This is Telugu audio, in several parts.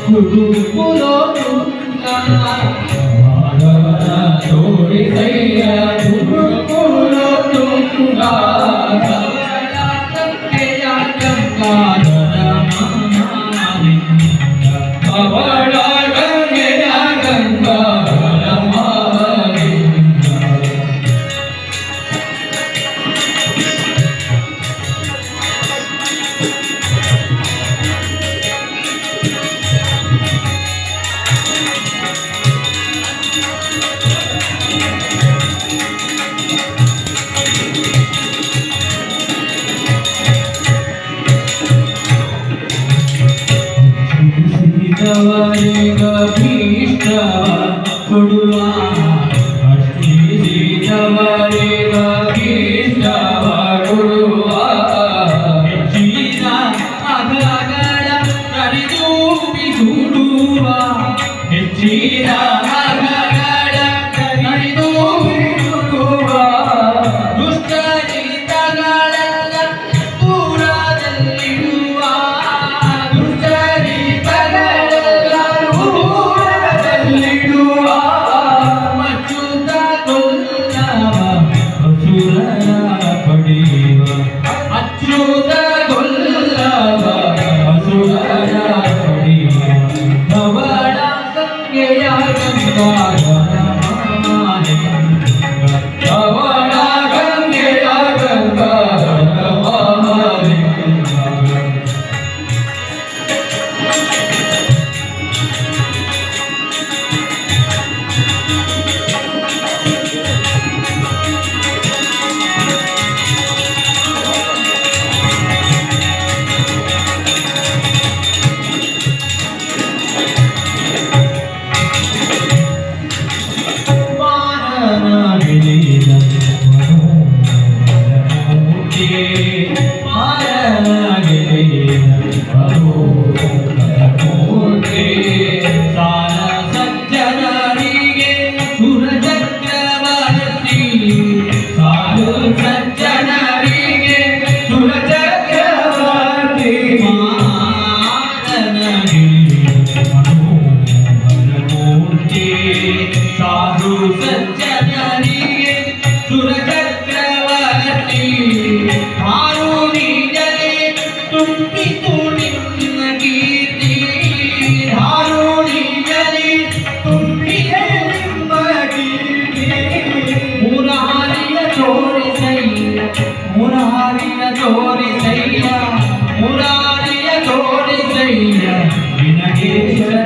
గురుకులో తోడి సయ్యా गवारी गपी Yeah.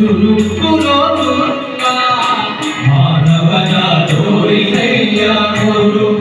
గురుకులో మానవ గోరికయ్యా గురు.